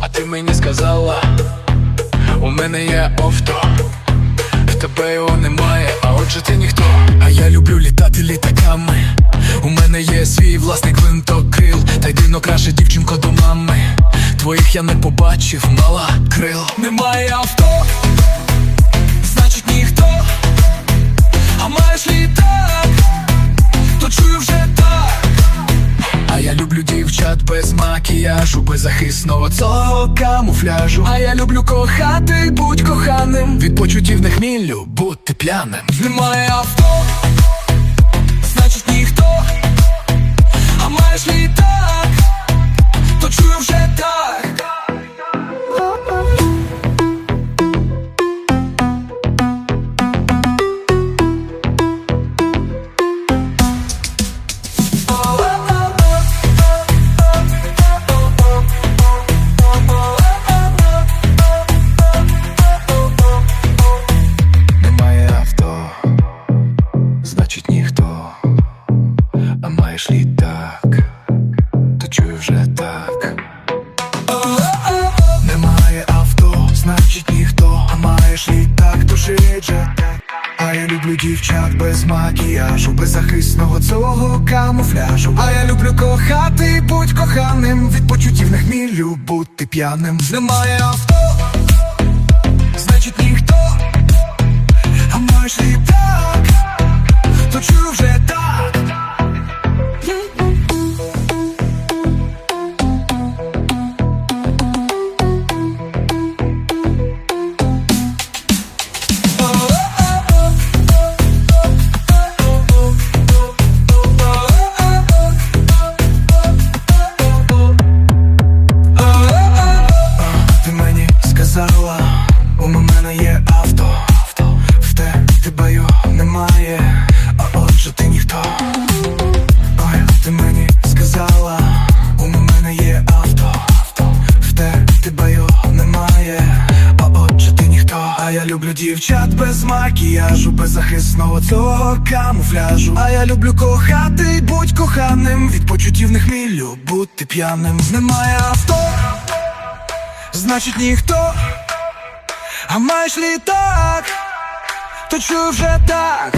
А ти мені сказала, у мене є авто, в тебе його немає, а отже ти ніхто. А я люблю літати літаками. У мене є свій власний гвинтокрил, та єдино краще дівчинко до мами. Твоїх я не побачив, мала крил. Немає авто, значить ніхто. Люблю дівчат без макіяжу, без захисного цього камуфляжу. А я люблю кохати, будь коханим. Від почуттів не хміллю, бути п'яним. Немає авто, вже так. Немає авто, значить ніхто, а маєш літак, то так. А я люблю дівчат без макіяжу, без захисного цього камуфляжу. А я люблю кохати, будь коханим, від почуттів не хмілю, бути п'яним. Немає авто, значить ніхто. А маєш літак, тебе його немає, а отже ти ніхто. А я люблю дівчат без макіяжу, без захисного цього камуфляжу. А я люблю кохати, будь коханим, від почуттів не хмілю, бути п'яним. Немає авто значить ніхто, а маєш літак, то чую вже так.